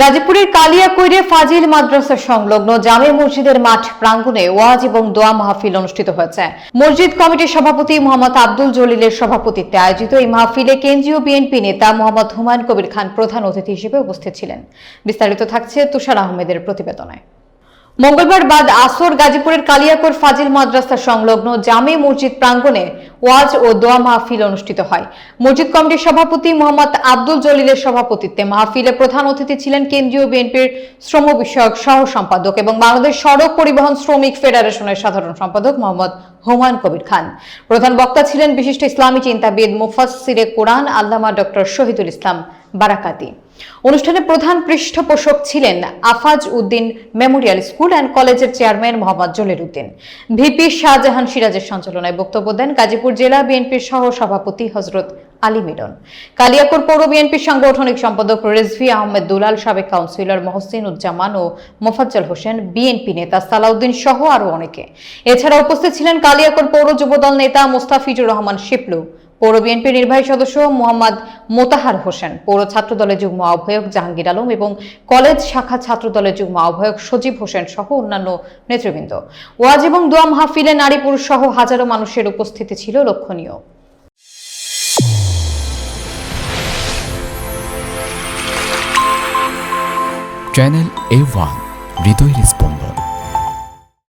গাজীপুরের কালিয়াকৈরে ফাজিল মাদ্রাসা সংলগ্ন জামে মসজিদের মাঠ প্রাঙ্গণে ওয়াজ এবং দোয়া মাহফিল অনুষ্ঠিত হয়েছে। মসজিদ কমিটির সভাপতি মোহাম্মদ আব্দুল জলিলের সভাপতিত্বে আয়োজিত এই মাহফিলে কেন্দ্রীয় বিএনপি নেতা মোহাম্মদ হুমায়ুন কবির খান প্রধান অতিথি হিসেবে উপস্থিত ছিলেন। বিস্তারিত থাকছে তুষার আহমেদের প্রতিবেদনে। মঙ্গলবার বাদ আসর গাজীপুরের কালিয়াকৈর ফাজিল মাদ্রাসা সংলগ্ন জামে মসজিদ প্রাঙ্গণে ওয়াজ ও দোয়া মাহফিল অনুষ্ঠিত হয়। মসজিদ কমিটির সভাপতি মোহাম্মদ আব্দুল জলিলের সভাপতিত্বে মাহফিলে প্রধান অতিথি ছিলেন কেন্দ্রীয় বিএনপির শ্রম বিষয়ক সহ সম্পাদক এবং বাংলাদেশ সড়ক পরিবহন শ্রমিক ফেডারেশনের সাধারণ সম্পাদক মোহাম্মদ হুমায়ুন কবির খান। প্রধান বক্তা ছিলেন বিশিষ্ট ইসলামী চিন্তাবিদ মুফাসসিরে কোরআন আল্লামা ডক্টর শহীদুল ইসলাম বারাকাতি। অনুষ্ঠানে প্রধান পৃষ্ঠপোষক ছিলেন Afaz Uddin memorial school and কলেজের চেয়ারম্যান মোহাম্মদ জলির উদ্দিন। ভিপি শাহজাহান সিরাজের সঞ্চালনায় বক্তব্য দেন গাজীপুর জেলা বিএনপির সহ সভাপতি হজরত আলী মিলন। কালিয়াকোর পৌর বিএনপির সাংগঠনিক সম্পাদক রেজভি আহমেদ দুলাল, সাবেক কাউন্সিলর মহসিন উজ্জামান ও মোফাজ্জল হোসেন, বিএনপি নেতা সালাউদ্দিন সহ আরও অনেকে। এছাড়া উপস্থিত ছিলেন কালিয়াকোর পৌর যুবদল নেতা মোস্তাফিজুর রহমান শিপলু পৌর বিএনপির নির্বাহী সদস্য মোহাম্মদ মোতাহার হোসেন, পৌর ছাত্রদলের যুগ্ম আহ্বায়ক জাহাঙ্গীর আলম এবং কলেজ শাখা ছাত্রদলের যুগ্ম আহ্বায়ক সজীব হোসেন সহ অন্যান্য নেতৃবৃন্দ। ওয়াজ এবং দোয়া মাহফিলে নারী, পুরুষ সহ হাজারো মানুষের উপস্থিতি ছিল লক্ষণীয়। চ্যানেল এ ওয়ান স্পন্দন।